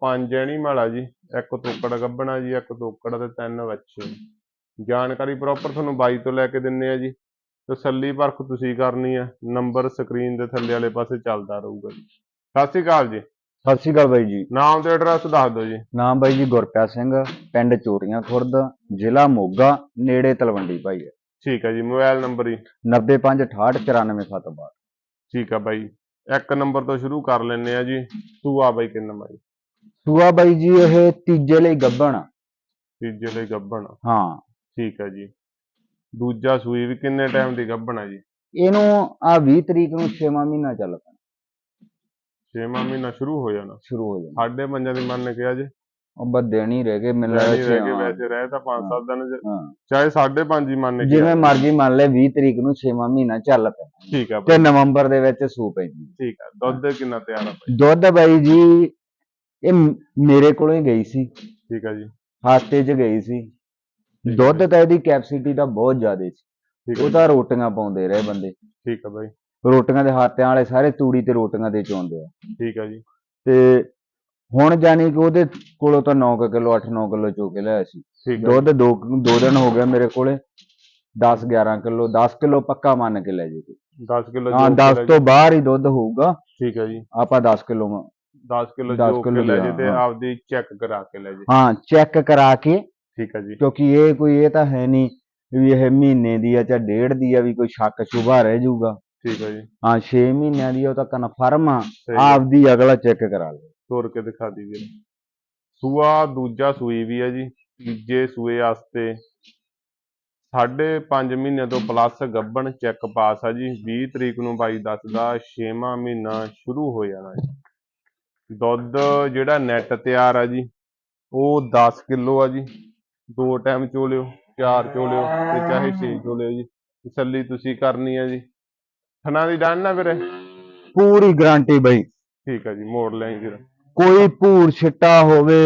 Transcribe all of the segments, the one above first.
ਪੰਜ ਐਨੀਮਲ ਆ ਜੀ ਇੱਕ ਤੋਕੜ ਗੱਭਣਾ ਜੀ ਇੱਕ ਤੋਕੜ ਤੇ ਤਿੰਨ ਬੱਚੇ ਜਾਣਕਾਰੀ ਪ੍ਰੋਪਰ ਤੁਹਾਨੂੰ ਬਾਈ ਤੋਂ ਲੈ ਕੇ ਦਿੰਨੇ ਆ ਜੀ। ਤਸੱਲੀ ਪਰਖ ਤੁਸੀਂ ਕਰਨੀ ਆ ਨੰਬਰ ਸਕਰੀਨ ਦੇ ਥੱਲੇ ਵਾਲੇ ਪਾਸੇ ਚੱਲਦਾ ਰਹੂਗਾ ਜੀ। ਸਤਿ ਸ਼੍ਰੀ ਅਕਾਲ ਜੀ। ਸਤਿ ਸ਼੍ਰੀ ਅਕਾਲ ਬਾਈ ਜੀ। ਨਾਮ ਤੇ ਐਡਰੈਸ ਦੱਸ ਦਿਓ ਜੀ। ਨਾਮ ਬਾਈ ਜੀ ਗੁਰਪ੍ਰੀਤ ਸਿੰਘ ਪਿੰਡ ਚੋਟੀਆਂ ਖੁਰਦ ਜ਼ਿਲ੍ਹਾ ਮੋਗਾ ਨੇੜੇ ਤਲਵੰਡੀ ਭਾਈ ਹੈ। ਠੀਕ ਹੈ ਜੀ ਮੋਬਾਈਲ ਨੰਬਰ ਹੀ 9568949762 ਠੀਕ ਆ ਬਾਈ। ਇੱਕ ਨੰਬਰ ਤੋਂ ਸ਼ੁਰੂ ਕਰ ਲੈਨੇ ਆ ਜੀ। ਸੂਆ ਬਾਈ ਕਿੰਨਾ ਬਾਈ ਸੂਆ ਬਾਈ ਜੀ ਇਹ ਤੀਜੇ ਲਈ ਗੱਭਣ ਆ। ਤੀਜੇ ਲਈ ਗੱਭਣ ਹਾਂ। ਠੀਕ ਹੈ ਜੀ। ਦੂਜਾ ਸੂਈ ਵੀ ਕਿੰਨੇ ਟਾਈਮ ਦੀ ਗੱਭਣ ਆ ਜੀ? ਇਹਨੂੰ ਆ 20 ਤਰੀਕ ਨੂੰ 6ਵਾਂ ਮਹੀਨਾ ਚੱਲ ਪੈਣਾ। 6ਵਾਂ ਮਹੀਨਾ ਸ਼ੁਰੂ ਹੋ ਜਾਣਾ। ਸ਼ੁਰੂ ਹੋ ਜਾਣਾ। ਸਾਢੇ ਪੰਜਾਂ ਦੀ ਮੰਨ ਕੇ ਆ ਜੀ। ਉਹ ਬਸ ਦੇਣੀ ਰਹਿ ਗਏ ਲੱਗਦਾ ਰਹਿ ਗਏ ਛੇ- ਵੈਸੇ ਰਹਿ ਤਾਂ 5-7 ਦਿਨ ਚ- ਹਾਂ। ਚਾਹੇ 5.5 ਹੀ ਮੰਨ ਕੇ ਜਿਵੇਂ। ਮਰਜ਼ੀ ਮੰਨ ਲੈ 20 ਤਰੀਕ ਨੂੰ 6ਵਾਂ ਮਹੀਨਾ ਚੱਲ ਪੈਣਾ। ਠੀਕ ਆ ਤੇ ਬਾਈ ਨਵੰਬਰ ਦੇ ਵਿੱਚ ਸੂ ਪੈਂਦੀ। ਠੀਕ ਆ। ਦੁੱਧ ਕਿੰਨਾ ਤਿਆਰ ਆ ਬਾਈ ਦੁੱਧ ਬਾਈ ਜੀ ਇਹ ਮ- ਮੇਰੇ ਕੋਲੋਂ ਹੀ ਗਈ ਸੀ। ਠੀਕ ਆ ਜੀ। ਹਾਤੇ 'ਚ ਗਈ ਸੀ। ਦੁੱਧ ਤਾਂ ਇਹਦੀ ਕੈਪੈਸਿਟੀ ਤਾਂ ਬਹੁਤ ਜ਼ਿਆਦਾ ਸੀ। ਠੀਕ ਉਹ ਤਾਂ ਰੋਟੀਆਂ ਪਾਉਂਦੇ ਰਹੇ ਬੰਦੇ। ਠੀਕ ਆ ਬਾਈ। ਰੋਟੀਆਂ ਦੇ ਹਾਤਿਆਂ ਵਾਲੇ ਸਾਰੇ ਤੂੜੀ ਤੇ ਰੋਟੀਆਂ ਦੇ ਚੋਂਦੇ ਆ। ਠੀਕ ਆ ਜੀ। ਤੇ ਹੁਣ ਜਾਨੀ ਕਿ ਉਹਦੇ ਕੋਲੋਂ ਤਾਂ 9 ਕਿਲੋ 8-9 ਕਿਲੋ ਚੋ ਕੇ ਲਿਆਇਆ ਸੀ। ਠੀਕ ਦੁੱਧ ਦੋ ਦੋ ਦਿਨ ਹੋ ਗਿਆ ਮੇਰੇ ਕੋਲੇ। 10 11 ਕਿਲੋ 10 ਕਿਲੋ ਪੱਕਾ ਮੰਨ ਕੇ ਲੈ ਜੇ 10 ਕਿਲੋ ਹਾਂ 10 ਤੋਂ ਬਾਹਰ ਹੀ ਦੁੱਧ ਹੋਊਗਾ। ਠੀਕ ਆ ਜੀ। ਆਪਾਂ 10 ਕਿਲੋ 10 ਕਿਲੋ 10 ਜੋ ਕੇ ਕਿੱਲੋ ਲੈ ਜੇ ਤੇ ਹਾਂ। ਆਪਦੀ ਚੈੱਕ ਕਰਾ ਕੇ ਲੈ ਜੇ। ਹਾਂ ਚੈੱਕ ਕਰਾ ਕੇ। ਠੀਕ ਆ ਜੀ। ਕਿਉਂਕਿ ਇਹ ਕੋਈ ਇਹ ਤਾਂ ਹੈ ਨਹੀਂ ਵੀ ਇਹ ਮਹੀਨੇ ਦੀ ਆ ਜਾਂ ਡੇਢ ਦੀ ਆ ਵੀ ਕੋਈ ਸ਼ੱਕ ਸ਼ੁਬਾ ਰਹਿ ਜਾਊਗਾ। ਠੀਕ ਆ ਜੀ। ਹਾਂ 6 ਮਹੀਨਿਆਂ ਦੀ ਉਹ ਤਾਂ ਕਨਫਰਮ ਆ। ਆਪਦੀ ਅਗਲਾ ਚੈੱਕ ਕਰਾ ਲਓ ਤੋਰ ਕੇ ਦਿਖਾ ਦੀ ਵੀਰ ਸੂਆ ਦੂਜਾ ਸੂਈ ਵੀ ਹੈ ਜੀ। ਤੀਜੇ ਸੂਏ ਵਾਸਤੇ ਸਾਢੇ 5 ਮਹੀਨੇ ਤੋਂ ਪਲੱਸ ਗੱਭਣ ਚੈੱਕ ਪਾਸ ਆ ਜੀ। 20 ਤਰੀਕ ਨੂੰ ਬਾਈ ਦੱਸਦਾ 6ਵਾਂ ਮਹੀਨਾ ਸ਼ੁਰੂ ਹੋ ਜਾਣਾ ਜੀ। ਦੁੱਧ ਜਿਹੜਾ ਨੈਟ ਤਿਆਰ ਆ ਜੀ ਉਹ 10 ਕਿਲੋ ਆ ਜੀ। ਦੋ ਟਾਈਮ ਚੋ ਲਿਓ ਚਾਰ ਚੋ ਲਿਓ ਤੇ ਚਾਹੇ 6 ਚੋ ਲਿਓ ਜੀ। ਤਸੱਲੀ ਤੁਸੀਂ ਕਰਨੀ ਆ ਜੀ। ਥਣਾ ਦੀ ਡਨ ਨਾ ਵੀਰੇ? ਪੂਰੀ ਗਾਰੰਟੀ ਬਈ। ਠੀਕ ਆ ਜੀ ਮੋੜ ਲੈਂ ਵੀਰ। ਕੋਈ ਭੂਰ ਛਿੱਟਾ ਹੋਵੇ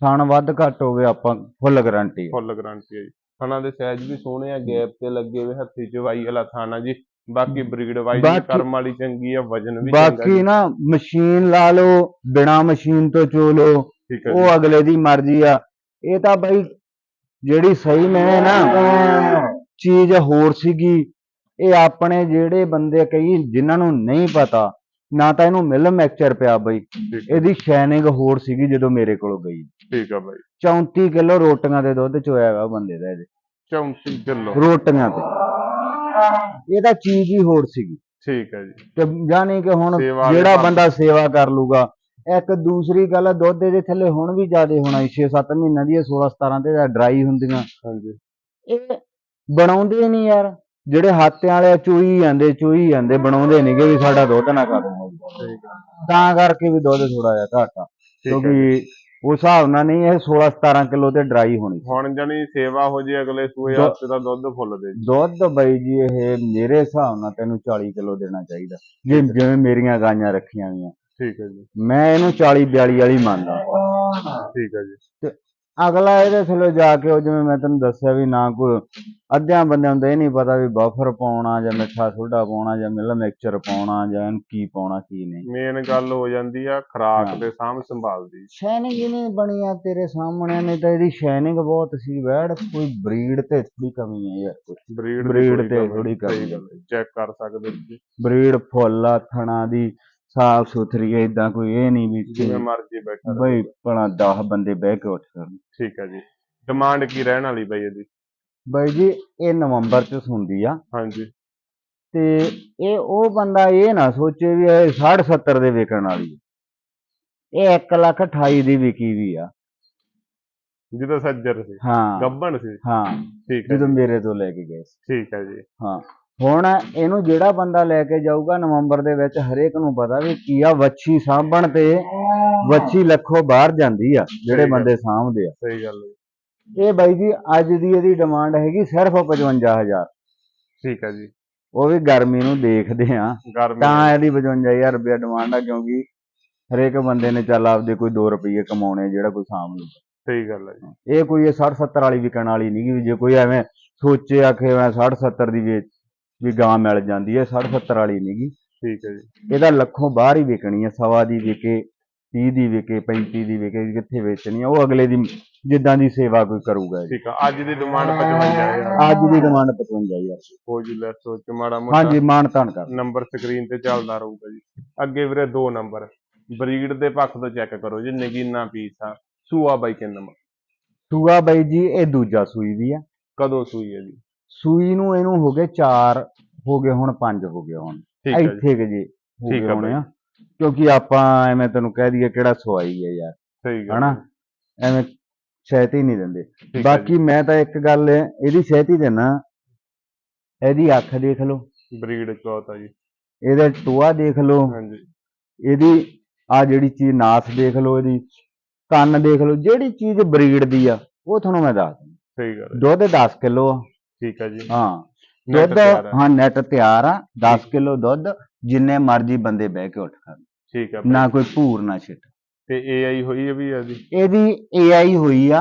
ਥਣ ਵੱਧ ਘੱਟ ਹੋਵੇ ਆਪਾਂ ਫੁੱਲ ਗਾਰੰਟੀ ਫੁੱਲ ਗਾਰੰਟੀ ਹੈ ਜੀ। ਥਣਾ ਦੇ ਸਾਈਜ਼ ਵੀ ਸੋਹਣੇ ਆ ਗੈਪ ਤੇ ਲੱਗੇ ਹੋਏ ਹੱਥੀ ਚਵਾਈ ਵਾਲਾ ਥਾਣਾ ਜੀ। ਬਾਕੀ ਬਰੀਡ ਵਾਈਜ਼ ਕਰਮ ਵਾਲੀ ਚੰਗੀ ਆ ਵਜਨ ਵੀ ਚੰਗਾ ਬਾਕੀ ਨਾ ਮਸ਼ੀਨ ਲਾ ਲਓ ਬਿਨਾ ਮਸ਼ੀਨ ਤੋਂ ਚੋ ਲਓ ਉਹ ਅਗਲੇ ਦੀ ਮਰਜ਼ੀ ਆ। ਇਹ ਤਾਂ ਬਈ ਜਿਹੜੀ ਸਹੀ ਮੈਂ ਨਾ ਚੀਜ਼ ਹੋਰ ਸੀਗੀ ਇਹ ਆਪਣੇ ਜਿਹੜੇ ਬੰਦੇ ਕਈ ਜਿਨ੍ਹਾਂ ਨੂੰ ਨਹੀਂ ਪਤਾ ਨਾ ਤਾਂ ਇਹਨੂੰ ਮਿਲ ਮੈਕਚਰ ਪਿਆ ਬਈ। ਇਹਦੀ ਸ਼ੈਨਿੰਗ ਹੋਰ ਸੀਗੀ ਜਦੋਂ ਮੇਰੇ ਕੋਲ ਗਈ। ਠੀਕ ਆ ਬਾਈ। 34 ਕਿਲੋ ਰੋਟੀਆਂ ਦੇ ਦੁੱਧ ਚੋਇਆ ਵਾ ਬੰਦੇ ਦਾ ਇਹਦੇ। 34 ਕਿਲੋ। ਰੋਟੀਆਂ ਤੇ। ਇਹ ਤਾਂ ਚੀਜ਼ ਹੀ ਹੋਰ ਸੀਗੀ। ਠੀਕ ਹੈ ਜੀ। ਤੇ ਜਾਣੀ ਕਿ ਹੁਣ ਸੇਵਾ ਜਿਹੜਾ। ਬੰਦਾ। ਸੇਵਾ ਕਰ ਲੂਗਾ ਇੱਕ ਦੂਸਰੀ ਗੱਲ ਆ, ਦੁੱਧ ਇਹਦੇ ਥੱਲੇ ਹੁਣ ਵੀ ਜ਼ਿਆਦਾ ਹੋਣਾ 6-7 ਮਹੀਨਿਆਂ ਦੀ 16 17 ਤੇ ਡਰਾਈ ਹੁੰਦੀਆਂ। ਹਾਂਜੀ। ਇਹ ਬਣਾਉਂਦੇ ਹੀ ਨਹੀਂ ਯਾਰ। ਜਿਹੜੇ ਹਾਤਿਆਂ ਵਾਲੇ ਆ, ਚੋਈ ਜਾਂਦੇ ਚੋਈ ਜਾਂਦੇ ਬਣਾਉਂਦੇ ਨਹੀਂਗੇ ਵੀ ਸਾਡਾ ਦੁੱਧ ਨਾ ਕਰੋ ਠੀਕ ਆ ਤਾਂ ਕਰਕੇ ਵੀ ਦੁੱਧ ਥੋੜਾ ਜਿਹਾ ਘੱਟ ਆ। ਠੀਕ ਹੈ। ਕਿਉਂਕਿ ਉਸ ਹਿਸਾਬ ਨਾਲ ਨਹੀਂ ਇਹ 16 17 ਕਿਲੋ ਤੇ ਡਰਾਈ ਹੋਣੀ ਹੁਣ ਜਣੀ ਸੇਵਾ ਹੋ ਜੇ ਅਗਲੇ ਸੂਏ ਦੁੱਧ- ਵਾਸਤੇ ਤਾਂ ਦੁੱਧ ਫੁੱਲ ਦੇ। ਜੀ ਦੁੱਧ ਬਈ ਜੀ ਇਹ ਮੇਰੇ ਹਿਸਾਬ ਨਾਲ ਤੈਨੂੰ 40 ਕਿਲੋ ਦੇਣਾ ਚਾਹੀਦਾ। ਜੇ ਜਿਵੇਂ ਮੇਰੀਆਂ ਗਾਈਆਂ ਰੱਖੀਆਂ ਹੋਈਆਂ। ਠੀਕ ਹੈ ਜੀ। ਮੈਂ ਇਹਨੂੰ 40 42 ਵਾਲੀ ਮੰਨਦਾ। ਠੀਕ ਹੈ ਜੀ। ਅਗਲਾ ਇਹਦੇ ਥੱਲੇ ਜਾ ਕੇ ਉਹ ਜਿਵੇਂ ਮੈਂ ਤੈਨੂੰ ਦੱਸਿਆ ਵੀ ਨਾ ਕੋਈ ਅੱਧਿਆਂ ਬੰਦਿਆਂ ਨੂੰ ਇਹ ਨਹੀਂ ਪਤਾ ਵੀ ਬਫਰ ਪਾਉਣਾ ਜਾਂ ਮਿੱਠਾ ਸੋਡਾ ਪਾਉਣਾ ਜਾਂ ਮਿਲ ਮਿਕਸਚਰ ਪਾਉਣਾ ਜਾਂ ਕੀ ਪਾਉਣਾ ਕੀ ਨਹੀਂ ਮੇਨ ਗੱਲ ਹੋ ਜਾਂਦੀ ਆ ਖਰਾਕ। ਤੇ ਸਾਂਭ ਸੰਭਾਲ ਦੀ ਸ਼ਾਈਨਿੰਗ ਹੀ ਨਹੀਂ ਬਣੀ ਆ ਤੇਰੇ ਸਾਹਮਣੇ ਨਹੀਂ ਤਾਂ ਇਹਦੀ ਸ਼ਾਈਨਿੰਗ ਬਹੁਤ ਸੀ ਵੈੜ ਕੋਈ ਬਰੀਡ ਤੇ ਥੋੜੀ ਕਮੀ ਹੈ ਯਾਰ ਬਰੀਡ ਤੇ ਥੋੜ੍ਹੀ ਕਮੀ। ਚੈੱਕ ਕਰ ਸਕਦੇ ਤੁਸੀਂ ਬਰੀਡ ਫੁੱਲ ਆ ਥਣਾ ਦੀ ਸਾਫ਼ ਸੁਥਰੀ ਹੈ ਇਦਾਂ ਕੋਈ ਇਹ ਨਹੀਂ ਵੀ ਜਿਵੇਂ ਮਰਜ਼ੀ ਬੈਠਾ ਰਹੇ। ਬਈ ਭਲਾ 10 ਬੰਦੇ ਬਹਿ ਕੇ ਉੱਠ ਕਰਨ ਠੀਕ ਹੈ ਜੀ। ਡਿਮਾਂਡ ਕੀ ਰਹਿਣ ਵਾਲੀ ਬਈ ਇਹਦੀ? ਬਈ ਜੀ ਇਹ ਨਵੰਬਰ ਚ ਹੁੰਦੀ ਆ। ਹਾਂਜੀ। ਤੇ ਇਹ ਉਹ ਬੰਦਾ ਇਹ ਨਾ ਸੋਚੇ ਵੀ ਇਹ 60 70 ਦੇ ਵਿਕਣ ਵਾਲੀ ਹੈ। ਇਹ 1 ਲੱਖ 28 ਦੀ ਵਿਕੀ ਵੀ ਆ। ਜਿਹਦਾ ਸੱਜਰ ਸੀ। ਹਾਂ। ਗੱਬਣ ਸੀ। ਹਾਂ। ਠੀਕ ਹੈ ਜਦੋਂ ਜੀ, ਮੇਰੇ ਤੋਂ ਲੈ ਕੇ ਗਏ ਸੀ। ਠੀਕ ਹੈ ਜੀ। ਹਾਂ। ਹੁਣ ਇਹਨੂੰ ਜਿਹੜਾ ਬੰਦਾ ਲੈ ਕੇ ਜਾਊਗਾ ਨਵੰਬਰ ਦੇ ਵਿੱਚ ਹਰੇਕ ਨੂੰ ਪਤਾ ਵੀ ਕੀ ਆ ਵੱਛੀ ਸਾਂਭਣ ਤੇ ਵੱਛੀ ਲੱਖੋਂ ਬਾਹਰ ਜਾਂਦੀ ਆ ਜਿਹੜੇ। ਬੰਦੇ ਸਾਂਭਦੇ ਆ ਸਹੀ ਗੱਲ ਹੈ। ਇਹ ਬਾਈ ਜੀ ਅੱਜ ਦੀ ਇਹਦੀ ਡਿਮਾਂਡ ਹੈਗੀ ਸਿਰਫ 55000 ਠੀਕ ਹੈ ਜੀ ਉਹ ਵੀ ਗਰਮੀ ਨੂੰ ਦੇਖਦੇ ਆ ਤਾਂ। ਇਹਦੀ 55000 ਰੁਪਇਆ ਡਿਮਾਂਡ ਆ ਕਿਉਂਕਿ ਹਰੇਕ ਬੰਦੇ ਨੇ ਚੱਲ ਆਪਦੇ ਕੋਈ 2 ਰੁਪਏ ਕਮਾਉਣੇ ਜਿਹੜਾ ਕੋਈ ਸਾਂਭ ਲੂ ਸਹੀ ਗੱਲ ਹੈ ਜੀ ਇਹ ਕੋਈ 60 70 ਵਾਲੀ ਵਿਕਣ ਵਾਲੀ ਨਹੀਂ ਵੀ ਜੇ ਕੋਈ ਐਵੇਂ ਸੋਚੇ ਆਖੇ ਮੈਂ 60 70 ਦੀ ਵੇਚ ਵੀ ਗਾਂ ਮਿਲ ਜਾਂਦੀ ਹੈ 60 70 ਵਾਲੀ ਨਹੀਂਗੀ ਠੀਕ ਹੈ ਜੀ। ਇਹਦਾ ਲੱਖੋਂ ਬਾਹਰ ਹੀ ਵਿਕਣੀ ਹੈ ਸਵਾ ਦੀ ਵਿਕੇ 30 ਦੀ ਵਿਕੇ 35 ਦੀ ਵਿਕੇ ਕਿੱਥੇ ਵੇਚਣੀ ਆ ਉਹ ਅਗਲੇ ਦੀ ਜਿੱਦਾਂ ਦੀ ਸੇਵਾ ਕੋਈ ਕਰੂਗਾ ਜੀ। ਠੀਕ ਆ ਅੱਜ ਦੀ ਡਿਮਾਂਡ 55000 ਅੱਜ ਦੀ ਡਿਮਾਂਡ 55000 ਹੋ ਜੀ ਲੈ ਸੋਚ ਮਾੜਾ ਮੋਟਾ ਹਾਂਜੀ ਮਾਨ ਤਾਨ ਕਰ। ਨੰਬਰ ਸਕਰੀਨ ਤੇ ਚੱਲਦਾ ਰਹੂਗਾ ਜੀ। ਅੱਗੇ ਵੀਰੇ ਦੋ ਨੰਬਰ ਬਰੀਡ ਦੇ ਪੱਖ ਤੋਂ ਚੈੱਕ ਕਰੋ ਜੀ ਨਗੀਨਾ ਪੀਸ ਆ ਸੂਆ ਬਾਈ ਕਿੰਨਾ ਨੰਬਰ ਸੂਆ ਬਾਈ ਜੀ ਇਹ ਦੂਜਾ ਸੂਈ ਵੀ ਆ। ਕਦੋਂ ਸੂਈ ਹੈ ਜੀ? ਸੂਈ ਨੂੰ ਇਹਨੂੰ ਹੋ ਗਏ 4 ਹੋ ਗਏ ਹੁਣ 5 ਹੋ ਗਏ ਹੁਣ। ਠੀਕ ਹੈ ਜੀ। ਇੱਥੇ ਕਿ ਜੀ ਹੋ ਠੀਕ ਗਏ ਆ ਹੋਣੇ। ਆ। ਕਿਉਂਕਿ ਆਪਾਂ ਐਵੇਂ ਤੈਨੂੰ ਕਹਿ ਦਈਏ ਕਿਹੜਾ ਸਵਾਈ ਹੈ ਯਾਰ। ਸਹੀ ਗੱਲ ਹਨਾ? ਐਵੇਂ ਸਹਿਤ ਹੀ ਨਹੀਂ ਦਿੰਦੇ। ਠੀਕ ਹੈ ਬਾਕੀ ਮੈਂ ਤਾਂ ਇੱਕ ਗੱਲ ਇਹਦੀ ਸਹਿਤ ਹੀ ਦਿੰਦਾ ਇਹਦੀ ਅੱਖ ਦੇਖ ਲਓ। ਬਰੀਡ ਚੌਥ ਆ ਜੀ। ਇਹਦਾ ਟੋਆ ਦੇਖ ਲਓ। ਹਾਂਜੀ। ਇਹਦੀ ਆ ਜਿਹੜੀ ਚੀਜ਼ ਨਾਸ ਦੇਖ ਲਓ ਇਹਦੀ। ਕੰਨ ਦੇਖ ਲਓ। ਜਿਹੜੀ ਚੀਜ਼ ਬਰੀਡ ਦੀ ਆ ਉਹ ਤੁਹਾਨੂੰ ਮੈਂ ਦੱਸ ਦਿੰਦਾ ਸਹੀ ਗੱਲ ਹੈ ਦੁੱਧ 10 ਕਿਲੋ ਆ। ਠੀਕ ਹੈ ਜੀ। ਹਾਂ। ਦੁੱਧ ਤਿਆਰ ਹੈ। ਹਾਂ ਨੈਟ ਤਿਆਰ ਆ। 10 ਕਿਲੋ ਦੁੱਧ ਜਿੰਨੇ ਮਰਜ਼ੀ ਬੰਦੇ ਬਹਿ ਕੇ ਉੱਠ ਖਾਣ ਠੀਕ ਹੈ ਨਾ ਕੋਈ ਭੂਰ ਨਾ ਛਿੱਟ। ਤੇ AI ਹੋਈ ਹੈ ਵੀ ਆ ਜੀ? ਇਹਦੀ AI ਹੋਈ ਆ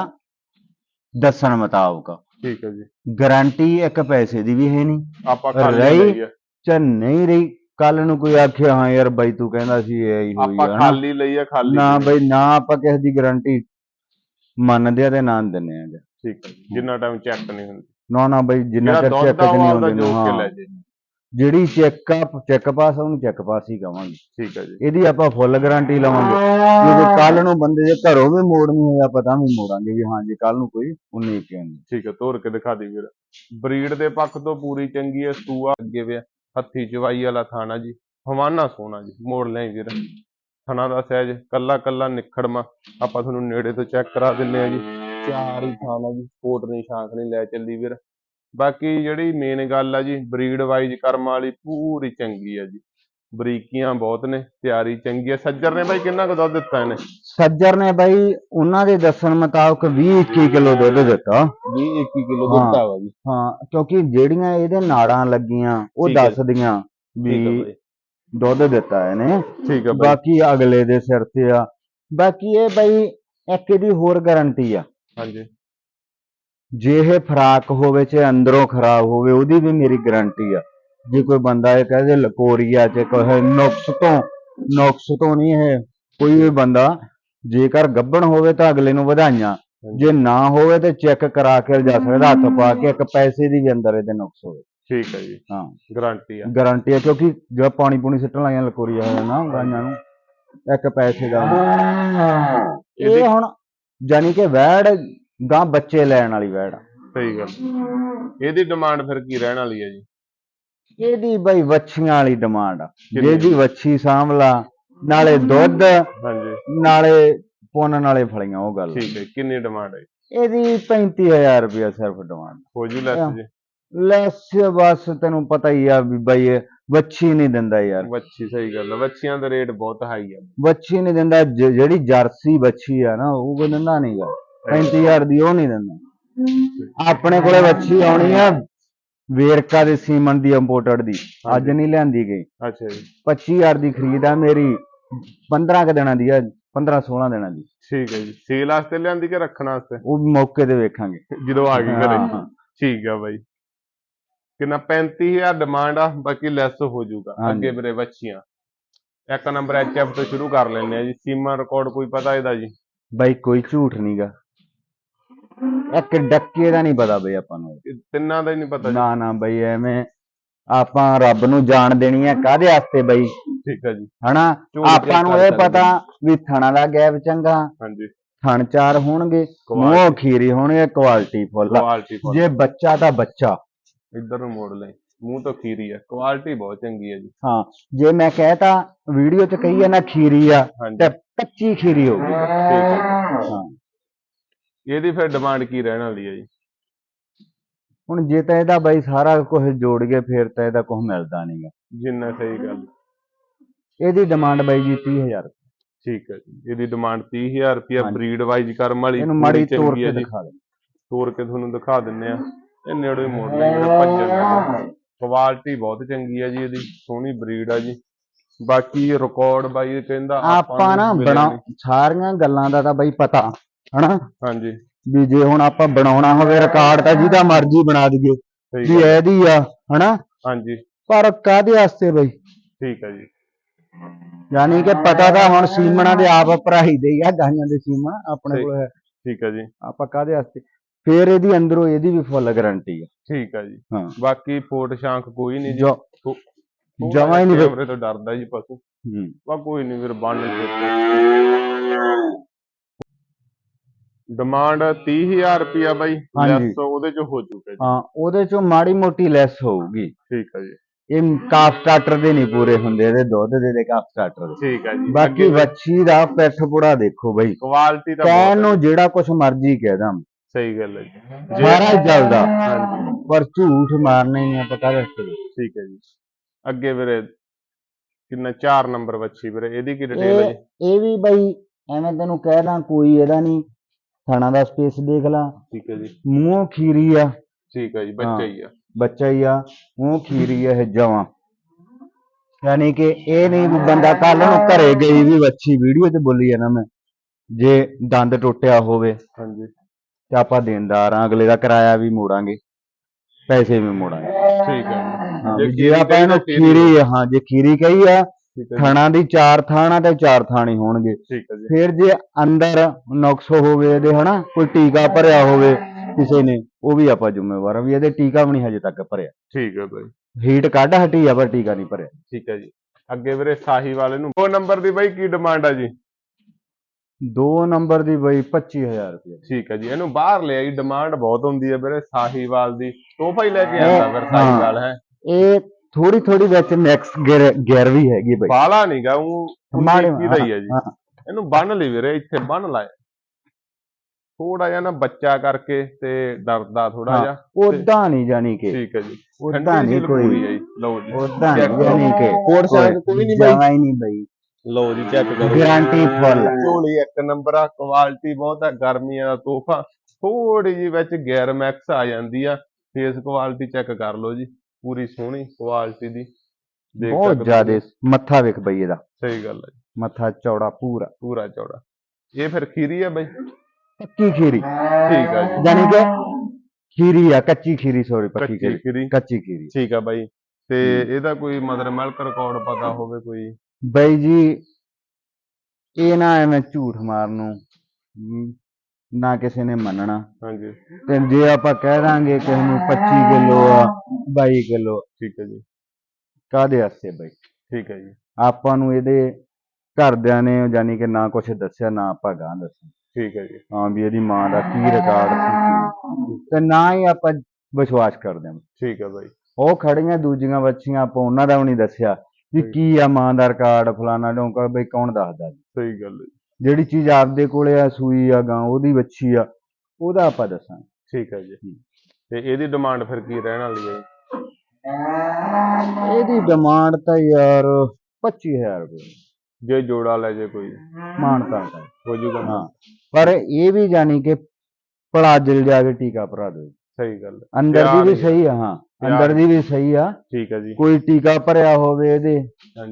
ਦੱਸਣ ਮੁਤਾਬਕ। ਠੀਕ ਹੈ ਜੀ। ਗਾਰੰਟੀ ਇੱਕ ਪੈਸੇ ਦੀ ਵੀ ਹੈ ਨਹੀਂ। ਆਪਾਂ ਖਾਲੀ ਰਹੀ- ਲਈ ਆ ਚ ਨਹੀਂ ਰਹੀ ਕੱਲ ਨੂੰ ਕੋਈ ਆਖਿਆ ਹਾਂ ਯਾਰ ਬਾਈ ਤੂੰ ਕਹਿੰਦਾ ਸੀ AI ਹੋਈ ਆਪਾਂ ਆ ਨਾ ਖਾਲੀ ਲਈ ਆ ਖਾਲੀ ਨਾ ਲਈ। ਬਈ ਨਾ ਆਪਾਂ ਕਿਸੇ ਦੀ ਗਾਰੰਟੀ ਮੰਨਦੇ ਆ ਤੇ ਨਾ ਦਿੰਨੇ ਆ ਠੀਕ ਹੈ ਜੀ। ਜਿੰਨਾ ਟਾਈਮ ਚੈੱਕ ਨਹੀਂ ਹੁੰਦੀ। ਨਾ ਨਾ ਬਈ ਜਿੰਨਾ ਜਿਹੜਾ ਚਿਰ ਦੁੱਧ ਚੈੱਕ ਨਹੀਂ ਉਹ ਆਪਦਾ ਹੁੰਦੇ ਜੋਕ ਨੂੰ ਕੇ ਹਾਂ। ਲੈ ਜੇ ਜਿਹੜੀ ਚੈੱਕ ਚੈੱਕ ਪਾਸ ਆ ਉਹਨੂੰ ਚੈੱਕ ਪਾਸ ਹੀ ਕਵਾਂਗੇ। ਠੀਕ ਹੈ ਜੀ। ਇਹਦੀ ਆਪਾਂ ਫੁੱਲ ਗਾਰੰਟੀ ਲਵਾਂਗੇ। ਜੇ ਕੱਲ ਨੂੰ ਬੰਦੇ ਦੇ ਘਰੋਂ ਵੀ ਮੋੜਨੀ ਹੋਇਆ ਪਤਾ ਵੀ ਮੋੜਾਂਗੇ ਵੀ ਹਾਂ ਜੇ ਕੱਲ ਨੂੰ ਕੋਈ ਉਨੀ ਕਹਿੰਦੇ ਠੀਕ ਹੈ ਤੋਰ ਕੇ ਦਿਖਾ ਦੇ ਵੀਰ। ਬਰੀਡ ਦੇ ਪੱਖ ਤੋਂ ਪੂਰੀ ਚੰਗੀ ਹੈ ਸੂਆ ਅੱਗੇ ਵੇ ਹੱਥੀ ਚਵਾਈ ਵਾਲਾ ਥਾਣਾ ਜੀ। ਹਵਾਨਾ ਸੋਨਾ ਜੀ ਮੋੜ ਲੈ ਵੀਰ। ਥਣਾ ਦਾ ਸਹਿਜ ਕੱਲਾ ਕੱਲਾ ਨਿਖੜਮਾ। ਆਪਾਂ ਤੁਹਾਨੂੰ ਨੇੜੇ ਤੋਂ ਚੈੱਕ ਕਰਾ ਦਿੰਨੇ ਆ ਜੀ। ਚਾਰ ਹੀ ਥਾਣਾ ਜੀ ਕੋਟ ਨਹੀਂ ਸ਼ਾਂਖ ਨਹੀਂ ਲੈ ਚੱਲੀ ਵੀਰ। ਬਾਕੀ ਜਿਹੜੀ ਮੇਨ ਗੱਲ ਆ ਜੀ ਬਰੀਡ ਵਾਈਜ਼ ਕਰਮ ਵਾਲੀ ਪੂਰੀ ਚੰਗੀ ਆ ਜੀ। ਬਰੀਕੀਆਂ ਬਹੁਤ ਨੇ ਤਿਆਰੀ ਚੰਗੀ ਆ। ਸੱਜਰ ਨੇ ਬਾਈ ਕਿੰਨਾ ਕੁ ਦੁੱਧ ਦਿੱਤਾ ਇਹਨੇ? ਸੱਜਰ ਨੇ ਬਾਈ ਉਹਨਾਂ ਦੇ ਦੱਸਣ ਮੁਤਾਬਕ 20 21 ਕਿਲੋ ਦੁੱਧ ਦਿੱਤਾ। 20 21 ਕਿਲੋ ਦਿੱਤਾ ਵਾ ਜੀ। ਹਾਂ ਕਿਉਂਕਿ ਜਿਹੜੀਆਂ ਇਹਦੇ ਨਾੜਾਂ ਲੱਗੀਆਂ ਉਹ। ਦੱਸਦੀਆਂ ਵੀ ਦੁੱਧ ਦਿੱਤਾ ਇਹਨੇ। ਠੀਕ ਆ ਬਾਕੀ ਅਗਲੇ ਦੇ ਸਿਰ ਤੇ ਆ। ਬਾਕੀ ਇਹ ਬਾਈ ਇੱਕ ਇਹਦੀ ਹੋਰ ਗਾਰੰਟੀ ਆ। ਹਾਂਜੀ। ਜੇ ਇਹ ਫਰਾਕ ਹੋਵੇ ਚਾਹੇ ਅੰਦਰੋਂ ਖਰਾਬ ਹੋਵੇ ਉਹਦੀ ਵੀ ਮੇਰੀ ਗਾਰੰਟੀ ਆ। ਜੇ ਕੋਈ ਬੰਦਾ ਇਹ ਕਹਦੇ ਲਕੋਰੀਆ ਚ ਕੋਈ ਨੁਕਸ ਤੋਂ ਨੁਕਸ ਤੋਂ ਨਹੀਂ ਹੈ ਕੋਈ ਵੀ ਬੰਦਾ ਜੇਕਰ ਗੱਬਣ ਹੋਵੇ ਤਾਂ ਅਗਲੇ ਨੂੰ ਵਧਾਈਆਂ। ਜੇ ਨਾ ਹੋਵੇ ਤੇ ਚੈੱਕ ਕਰਾ ਕੇ ਜਾ ਸਕਦਾ ਹੱਥ ਪਾ ਕੇ ਇੱਕ ਪੈਸੇ ਦੀ ਵੀ ਅੰਦਰ ਇਹਦੇ ਨੁਕਸ ਹੋਵੇ। ਠੀਕ ਹੈ ਜੀ। ਹਾਂ। ਗਾਰੰਟੀ ਆ। ਗਾਰੰਟੀ ਆ ਕਿਉਂਕਿ ਜੇ ਪਾਣੀ ਪੂਣੀ ਸਿੱਟਣ ਲਾਈਆਂ ਲਕੋਰੀਆ ਹੋਇਆ ਨਾ ਗਾਈਆਂ ਨੂੰ ਇੱਕ ਪੈਸੇ ਦਾ। ਇਹ ਹੁਣ ਜਾਨੀ ਕਿ ਵੈੜ ਗਾਂ ਬੱਚੇ ਲੈਣ ਵਾਲੀ ਵੈੜ ਆ। ਸਹੀ ਗੱਲ। ਇਹਦੀ ਡਿਮਾਂਡ ਫਿਰ ਕੀ ਰਹਿਣ ਵਾਲੀ ਹੈ ਜੀ? ਇਹਦੀ ਬਈ ਵੱਛੀਆਂ ਵਾਲੀ ਡਿਮਾਂਡ ਆ? ਜਿਹਦੀ ਵੱਛੀ ਸਾਂਭਲਾ ਨਾਲੇ ਦੁੱਧ ਹਾਂਜੀ। ਨਾਲੇ ਪੁੰਨ ਨਾਲੇ ਫਲੀਆਂ ਉਹ ਗੱਲ ਠੀਕ ਹੈ ਕਿੰਨੀ ਡਿਮਾਂਡ ਹੈ ਇਹਦੀ 35000 ਰੁਪਇਆ ਸਿਰਫ ਡਿਮਾਂਡ ਹੋ ਜੂ ਲੈਸ ਜੀ? ਲੈਸ ਬਸ ਤੈਨੂੰ ਪਤਾ ਹੀ ਆ ਵੀ ਬਈ ਇਹ ਵੱਛੀ ਨਹੀਂ ਦਿੰਦਾ ਯਾਰ। ਵੱਛੀ ਸਹੀ ਗੱਲ ਹੈ ਵੱਛੀਆਂ ਦਾ ਰੇਟ ਬਹੁਤ ਹਾਈ ਆ। ਵੱਛੀ ਨਹੀਂ ਦਿੰਦਾ ਜ- ਜਿਹੜੀ ਜਰਸੀ ਵੱਛੀ ਆ ਨਾ ਉਹ ਕੋਈ ਦਿੰਦਾ ਨਹੀਂਗਾ 35000 ਦੀ ਉਹ ਨਹੀਂ ਦਿੰਦਾ। ਆਪਣੇ ਕੋਲੇ ਵੱਛੀ ਆਉਣੀ ਆ ਵੇਰਕਾ ਦੇ ਸੀਮਨ ਦੀ ਇੰਪੋਰਟਡ ਦੀ। ਅੱਜ। ਨਹੀਂ ਲਿਆਂਦੀ ਗਈ। ਅੱਛਾ ਜੀ। 25000 ਦੀ ਖਰੀਦ ਆ ਮੇਰੀ 15 ਕ ਦਿਨਾਂ ਦੀ ਆ 15 16 ਦਿਨਾਂ ਦੀ। ਠੀਕ ਹੈ ਜੀ। ਸੇਲ ਵਾਸਤੇ ਲਿਆਂਦੀ ਕਿ ਰੱਖਣ ਵਾਸਤੇ? ਉਹ ਮੌਕੇ ਤੇ ਵੇਖਾਂਗੇ। ਜਦੋਂ ਆ ਗਈ ਘਰੇ। ਹਾਂ। ਠੀਕ ਆ ਬਾਈ। ਕਿੰਨਾ 35000 ਡਿਮਾਂਡ ਆ ਬਾਕੀ ਲੈਸ ਹੋ ਜਾਊਗਾ। ਅੱਗੇ ਵੀਰੇ ਵੱਛੀਆਂ ਇੱਕ ਨੰਬਰ ਐਚਐਫ ਤੋਂ ਸ਼ੁਰੂ ਕਰ ਲੈਂਦੇ ਆ ਜੀ ਸੀਮਾ ਰਿਕਾਰਡ ਕੋਈ ਪਤਾ ਇਹਦਾ ਜੀ? ਬਾਈ ਕੋਈ ਝੂਠ ਨਹੀਂਗਾ ਇੱਕ ਡੱਕੇ ਦਾ ਨਹੀਂ ਪਤਾ ਬਈ ਆਪਾਂ ਨੂੰ। ਤਿੰਨਾਂ ਦਾ ਹੀ ਨਹੀਂ ਪਤਾ ਨਾ ਨਾ ਬਈ ਐਵੇਂ ਆਪਾਂ ਰੱਬ ਨੂੰ ਜਾਣ ਦੇਣੀ ਆ ਕਾਹਦੇ ਵਾਸਤੇ ਬਈ? ਠੀਕ ਹੈ ਜੀ। ਹਨਾ? ਆਪਾਂ ਨੂੰ ਇਹ ਪਤਾ ਵੀ ਥਣਾ ਦਾ ਗੈਪ ਚੰਗਾ ਹਾਂਜੀ। ਥਣ ਚਾਰ ਹੋਣਗੇ ਮੂੰਹ ਖੀਰੀ ਹੋਣਗੇ ਕੁਆਲਿਟੀ ਫੁੱਲ। ਜੇ ਬੱਚਾ ਤਾਂ ਬੱਚਾ। ਇੱਧਰ ਨੂੰ ਮੋੜ ਲੈ। ਮੂੰਹ ਤੋਂ ਖੀਰੀ ਆ। ਕੁਆਲਿਟੀ ਬਹੁਤ ਚੰਗੀ ਹੈ ਜੀ। ਹਾਂ ਜੇ ਮੈਂ ਕਹਿਤਾ ਵੀਡੀਓ 'ਚ ਕਹੀ ਆ ਨਾ ਖੀਰੀ ਆ ਤੇ ਕੱਚੀ ਖੀਰੀ ਹੋਊਗੀ ਠੀਕ ਹੈ ਹਾਂ। ਇਹਦੀ ਫਿਰ ਡਿਮਾਂਡ ਕੀ ਰਹਿਣ ਵਾਲੀ ਹੈ ਜੀ? ਹੁਣ ਜੇ ਤਾਂ ਇਹਦਾ ਬਾਈ ਸਾਰਾ ਕੁਝ ਜੋੜ ਕੇ ਫੇਰ ਤਾਂ ਇਹਦਾ ਕੁਝ ਮਿਲਦਾ ਨਹੀਂਗਾ ਜਿੰਨਾ ਸਹੀ ਗੱਲ। ਇਹਦੀ ਡਿਮਾਂਡ ਬਾਈ ਜੀ 30000 ਠੀਕ ਹੈ ਜੀ। ਇਹਦੀ ਡਿਮਾਂਡ 30000 ਰੁਪਿਆ। ਬਰੀਡ ਵਾਈਜ਼ ਕਰਮ ਵਾਲੀ ਇਹਨੂੰ ਮਾੜੀ ਚੰਗੀ ਕੇ ਹੈ ਦਿਖਾ ਦੇ। ਤੋੜ ਕੇ ਤੁਹਾਨੂੰ ਦਿਖਾ ਦਿੰਨੇ ਆ। ਇਹ ਨੇੜੇ ਮੋੜ ਲੈਂਦੇ ਭੱਜਣ ਕੁਆਲਿਟੀ ਬਹੁਤ ਚੰਗੀ ਆ ਜੀ ਇਹਦੀ ਸੋਹਣੀ ਬਰੀਡ ਆ ਜੀ। ਬਾਕੀ ਰਿਕਾਰਡ ਬਾਈ ਕਹਿੰਦਾ ਆਪਾਂ ਨੂੰ ਬਣਾ। ਸਾਰੀਆਂ ਗੱਲਾਂ ਦਾ ਤਾਂ ਬਈ ਪਤਾ ਹਨਾ? ਹਾਂਜੀ। ਵੀ ਜੇ ਹੁਣ ਆਪਾਂ ਬਣਾਉਣਾ ਹੋਵੇ ਰਿਕਾਰਡ ਤਾਂ ਜਿਹਦਾ ਮਰਜ਼ੀ ਬਣਾ ਦਈਏ ਵੀ। ਇਹਦੀ ਆ ਹਨਾ? ਹਾਂਜੀ। ਪਰ ਕਾਦੇ ਵਾਸਤੇ ਬਈ? ਠੀਕ ਹੈ ਜੀ। ਯਾਨੀ ਕਿ ਪਤਾ ਤਾਂ ਹੁਣ ਸੀਮਣਾ ਦੇ ਆਪ ਭਰਾਈ ਦੇ ਆ ਗਾਈਆਂ ਦੇ ਸੀਮਾ ਆਪਣੇ। ਕੋਲ ਹੈ। ਠੀਕ ਹੈ ਜੀ। ਆਪਾਂ ਕਾਦੇ ਵਾਸਤੇ? ਫੇਰ ਇਹਦੀ ਅੰਦਰੋਂ ਇਹਦੀ ਵੀ ਫੁੱਲ ਗਾਰੰਟੀ ਆ। ਠੀਕ ਹੈ ਜੀ। ਹਾਂ। ਬਾਕੀ ਫੋਟ ਸ਼ਾਂਖ ਕੋਈ ਨਹੀਂ ਜੀ। ਜਮਾਂ ਹੀ ਨਹੀਂ ਕੈਮਰੇ ਤੋਂ ਡਰਦਾ ਜੀ ਪਸ਼ੂ। ਹੂੰ। ਬਾ ਕੋਈ ਨਹੀਂ ਵੀਰ ਬੰਨ ਡਿਮਾਂਡ 30000 ਰੁਪਿਆ ਬਾਈ। ਲੈਸ ਉਹਦੇ ਚ ਹੋ ਚੁੱਕਾ ਜੀ। ਹਾਂ ਉਹਦੇ ਚੋਂ ਮਾੜੀ ਮੋਟੀ ਲੈਸ ਹੋਊਗੀ। ਠੀਕ ਹੈ ਜੀ। ਇਹ ਕਾਫ ਸਟਾਰਟਰ ਦੇ ਨਹੀਂ ਪੂਰੇ ਹੁੰਦੇ ਇਹਦੇ ਦੁੱਧ ਦੇ ਦੇ ਕਾਫ ਸਟਾਰਟਰ ਦੇ। ਠੀਕ ਹੈ ਜੀ। ਬਾਕੀ ਵੱਛੀ ਦਾ ਪਿੱਠ ਪੁੜਾ ਦੇਖੋ ਬਈ। ਕੁਆਲਿਟੀ ਤਾਂ ਕਹਿਣ ਨੂੰ ਜਿਹੜਾ ਕੁਝ ਮਰਜ਼ੀ ਕਹਿ ਦਾਂ। ਸਹੀ ਗੱਲ ਹੈ ਜੀ। ਚੱਲਦਾ ਹਾਂਜੀ ਪਰ ਝੂਠ ਮਾਰਨਾ ਹੀ ਆ ਪਤਾ ਰੱਖੋ ਠੀਕ ਹੈ ਜੀ। ਅੱਗੇ ਵੀਰੇ ਕਿੰਨਾ 4 ਨੰਬਰ ਵੱਛੀ ਵੀਰੇ ਇਹਦੀ ਕੀ ਡਿਟੇਲ ਹੈ ਇਹ ਜੀ? ਇਹ ਵੀ ਬਈ ਐਵੇਂ ਤੈਨੂੰ ਕਹਿ ਦਾਂ ਕੋਈ ਇਹਦਾ ਨਹੀਂ। ਥਣਾ ਦਾ ਸਪੇਸ ਦੇਖ ਲਾ। ਠੀਕ ਹੈ ਜੀ। ਮੂੰਹੋਂ ਖੀਰੀ ਆ। ਠੀਕ ਹੈ ਜੀ ਬੱਚਾ ਹੀ ਆ। ਬੱਚਾ ਹੀ ਆ। ਮੂੰਹ ਖੀਰੀ ਆ ਇਹ ਜਵਾਂ। ਯਾਨੀ ਕਿ ਇਹ ਨਹੀਂ ਵੀ ਬੰਦਾ ਕੱਲ ਨੂੰ ਘਰੇ ਗਈ ਵੀ ਵੱਛੀ ਵੀਡੀਓ 'ਚ ਬੋਲੀ ਆ ਨਾ ਮੈਂ। ਜੇ ਦੰਦ ਟੁੱਟਿਆ ਹੋਵੇ। ਹਾਂਜੀ। ਤੇ ਆਪਾਂ ਦੇਣਦਾਰ ਆ ਅਗਲੇ ਦਾ ਕਿਰਾਇਆ ਵੀ ਮੋੜਾਂਗੇ ਪੈਸੇ ਵੀ ਮੋੜਾਂਗੇ। ਠੀਕ ਹੈ ਹਾਂ ਜੀ ਵੀ ਜੇ ਆਪਾਂ ਇਹਨੂੰ ਖੀਰੀ ਹਾਂ ਜੇ ਖੀਰੀ ਕਹੀ ਆ ਠੀਕ ਹੈ ਜੀ, ਥਣਾ ਦੀ ਚਾਰ ਥਾਣਾ ਤੇ ਚਾਰ ਥਾਣੀ ਹੋਣਗੇ। ਠੀਕ ਹੈ ਜੀ। ਫਿਰ ਜੇ ਅੰਦਰ ਨੁਕਸ ਹੋਵੇ ਇਹਦੇ ਹਨਾ ਕੋਈ ਟੀਕਾ ਭਰਿਆ ਹੋਵੇ ਕਿਸੇ ਨੇ ਉਹ ਵੀ ਆਪਾਂ ਜ਼ਿੰਮੇਵਾਰ ਆ ਵੀ ਇਹਦੇ ਟੀਕਾ ਵੀ ਨਹੀਂ ਹਜੇ ਤੱਕ ਭਰਿਆ। ਠੀਕ ਹੈ ਬਾਈ। ਹੀਟ ਕੱਢ ਹਟੀ ਆ ਪਰ ਟੀਕਾ ਨਹੀਂ ਭਰਿਆ। ਠੀਕ ਹੈ ਜੀ। ਅੱਗੇ ਵੀਰੇ ਸਾਹੀ ਵਾਲੇ ਨੂੰ। ਉਹ ਨੰਬਰ ਦੀ ਬਾਈ ਕੀ ਡਿਮਾਂਡ ਆ ਜੀ? ਦੋ ਨੰਬਰ ਦੀ ਬਈ 25000 ਰੁਪਏ ਠੀਕ ਹੈ ਜੀ ਇਹਨੂੰ ਬਾਹਰ ਲੈ ਆਈ ਡਿਮਾਂਡ ਬਹੁਤ ਹੁੰਦੀ ਹੈ ਵੀਰੇ ਸਾਹੀਵਾਲ ਦੀ। ਤੋਹਫਾ ਹੀ ਲੈ ਕੇ ਆਂਦਾ ਫਿਰ ਸਾਹੀਵਾਲ ਹੈ ਇਹ ਥੋੜੀ ਥੋੜੀ ਵਿੱਚ ਮਿਕਸ ਗੈਰ ਵੀ ਹੈਗੀ ਬਈ। ਬਾਲਾ ਨਹੀਂਗਾ ਉਹ ਮਾੜੇ ਦਾ ਹੀ ਹੈ ਜੀ। ਇਹਨੂੰ ਬੰਨ ਲਈ ਵੀਰੇ ਇੱਥੇ ਬੰਨ ਲਾਇਆ ਥੋੜਾ ਜਿਹਾ ਨਾ ਬੱਚਾ ਕਰਕੇ ਤੇ ਡਰਦਾ ਥੋੜਾ ਜਿਹਾ ਉਦਾਂ ਨਹੀਂ ਜਾਣੀ ਕਿ। ਠੀਕ ਹੈ ਜੀ। ਉਦਾਂ ਨਹੀਂ ਕੋਈ। ਪੂਰੀ ਹੈ ਜੀ ਲਓ ਜੀ। ਉਦਾਂ ਨਹੀਂ। ਜਾਣੀ ਕਿ। ਸ਼ਾਇਦ ਕੋਈ ਨਹੀਂ ਬਾਈ? ਨਹੀਂ ਬਈ। ਲਓ ਜੀ ਚੈੱਕ ਕਰੋ। ਗਾਰੰਟੀ ਫੁੱਲ ਝੋਲੀ ਇੱਕ ਨੰਬਰ ਆ ਕੁਆਲਿਟੀ ਬਹੁਤ ਆ ਗਰਮੀਆਂ ਦਾ ਤੋਹਫਾ। ਥੋੜੀ ਜੀ ਵਿੱਚ ਗੈਰ ਮੈਕਸ ਆ ਜਾਂਦੀ ਆ ਫੇਸ ਕੁਆਲਿਟੀ ਚੈੱਕ ਕਰ ਲਓ ਜੀ ਪੂਰੀ ਸੋਹਣੀ ਕੁਆਲਿਟੀ ਦੀ। ਬਹੁਤ। ਜ਼ਿਆਦੇ ਮੱਥਾ ਵੇਖ ਬਈ ਇਹਦਾ। ਸਹੀ ਗੱਲ ਹੈ ਜੀ, ਮੱਥਾ ਚੌੜਾ ਪੂਰਾ। ਪੂਰਾ ਚੌੜਾ। ਇਹ ਫਿਰ ਖੀਰੀ ਆ ਬਾਈ? ਪੱਕੀ ਖੀਰੀ। ਠੀਕ ਆ ਜੀ। ਜਾਣੀ ਕਿ ਖੀਰੀ ਆ ਕੱਚੀ ਖੀਰੀ ਸੌਰੀ ਪੱਕੀ ਖੀਰੀ। ਕੱਚੀ ਖੀਰੀ। ਠੀਕ ਆ ਬਾਈ। ਤੇ। ਇਹਦਾ ਕੋਈ ਮਤਲਬ ਮਿਲਕ ਰਿਕਾਰਡ ਪਤਾ ਹੋਵੇ ਕੋਈ? ਬਈ ਜੀ ਇਹ ਨਾ ਐਵੇਂ ਝੂਠ ਮਾਰਨ ਨੂੰ ਨਾ ਕਿਸੇ ਨੇ ਮੰਨਣਾ। ਹਾਂਜੀ। ਤੇ ਜੇ ਆਪਾਂ ਕਹਿ ਦਾਂਗੇ ਕਿ ਇਹਨੂੰ 25 ਕਿਲੋ ਆ 22 ਕਿਲੋ ਠੀਕ ਹੈ ਜੀ। ਕਾਦੇ ਵਾਸਤੇ ਬਈ? ਠੀਕ ਹੈ ਜੀ। ਆਪਾਂ ਨੂੰ ਇਹਦੇ ਘਰਦਿਆਂ ਨੇ ਜਾਨੀ ਕਿ ਨਾ ਕੁਝ ਦੱਸਿਆ ਨਾ ਆਪਾਂ ਗਾਂ ਦੱਸਿਆ ਠੀਕ ਹੈ ਜੀ। ਹਾਂ ਵੀ ਇਹਦੀ ਮਾਂ ਦਾ ਕੀ ਰਿਕਾਰਡ ਸੀ ਤੇ ਨਾ ਹੀ ਆਪਾਂ ਵਿਸ਼ਵਾਸ ਕਰਦੇ ਹਾਂ। ਠੀਕ ਹੈ ਬਾਈ। ਉਹ ਖੜੀਆਂ ਦੂਜੀਆਂ ਬੱਚੀਆਂ ਆਪਾਂ ਉਹਨਾਂ ਦਾ ਵੀ ਨਹੀਂ ਦੱਸਿਆ। ਵੀ। ਕੀ ਆ ਮਾਂ ਦਾ ਰਿਕਾਰਡ ਫਲਾਣਾ ਢੋਂਕਾ ਬਈ ਕੌਣ ਦੱਸਦਾ ਜੀ? ਸਹੀ ਗੱਲ ਹੈ ਜਿਹੜੀ ਚੀਜ਼ ਆਪਦੇ ਕੋਲੇ ਆ ਸੂਈ ਆ ਗਾਂ ਉਹਦੀ ਵੱਛੀ ਆ ਉਹਦਾ ਆਪਾਂ ਦੱਸਾਂਗੇ। ਠੀਕ ਹੈ ਜੀ। ਤੇ ਇਹਦੀ ਡਿਮਾਂਡ ਫਿਰ ਕੀ ਰਹਿਣ ਵਾਲੀ ਹੈ? ਇਹਦੀ ਡਿਮਾਂਡ ਤਾਂ ਯਾਰ 25000 ਰੁਪਏ ਜੇ ਜੋੜਾ ਲੈ ਜੇ ਕੋਈ। ਮਾਨਤਾ ਦਾ ਹੋ ਜੂਗਾ? ਹਾਂ। ਪਰ ਇਹ ਵੀ ਜਾਨੀ ਕਿ ਪਲਾਜਲ ਜਾ ਕੇ ਟੀਕਾ ਭਰਾ ਦਿਓ। ਸਹੀ ਗੱਲ ਅੰਦਰ ਦੀ ਵੀ। ਸਹੀ ਆ ਹਾਂ। ਅੰਦਰ ਦੀ ਵੀ ਸਹੀ ਆ। ਠੀਕ ਹੈ ਜੀ। ਕੋਈ ਟੀਕਾ ਭਰਿਆ ਹੋਵੇ ਇਹਦੇ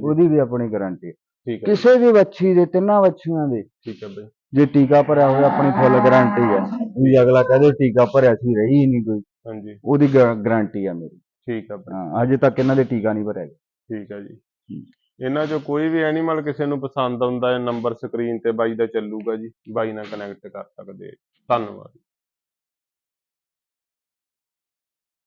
ਉਹਦੀ ਵੀ ਆਪਣੀ ਗਾਰੰਟੀ ਠੀਕ ਹੈ। ਕਿਸੇ ਵੀ ਵੱਛੀ ਦੇ ਤਿੰਨਾਂ ਵੱਛੀਆਂ ਦੇ ਠੀਕ ਹੈ ਬਾਈ। ਜੇ ਟੀਕਾ ਭਰਿਆ ਹੋਇਆ ਆਪਣੀ ਫੁੱਲ ਗਾਰੰਟੀ ਹੈ ਵੀ ਅਗਲਾ ਕਹਦੇ ਟੀਕਾ ਭਰਿਆ ਸੀ ਰਹੀ ਨਹੀਂ ਕੋਈ। ਹਾਂਜੀ। ਉਹਦੀ ਗਾਰੰਟੀ ਆ ਮੇਰੀ। ਠੀਕ ਹੈ ਬਾਈ। ਹਾਂ ਅਜੇ ਤੱਕ ਇਹਨਾਂ ਦੇ ਟੀਕਾ ਨਹੀਂ ਭਰਿਆ ਗਿਆ। ਠੀਕ ਹੈ ਜੀ। ਇਹਨਾਂ ਚੋਂ ਕੋਈ ਵੀ ਐਨੀਮਲ ਕਿਸੇ ਨੂੰ ਪਸੰਦ ਆਉਂਦਾ ਹੈ ਨੰਬਰ ਸਕਰੀਨ ਤੇ ਬਾਈ ਦਾ ਚੱਲੂਗਾ ਜੀ। ਬਾਈ ਨਾਲ ਕਨੈਕਟ ਕਰ ਸਕਦੇ ਆ। ਧੰਨਵਾਦ।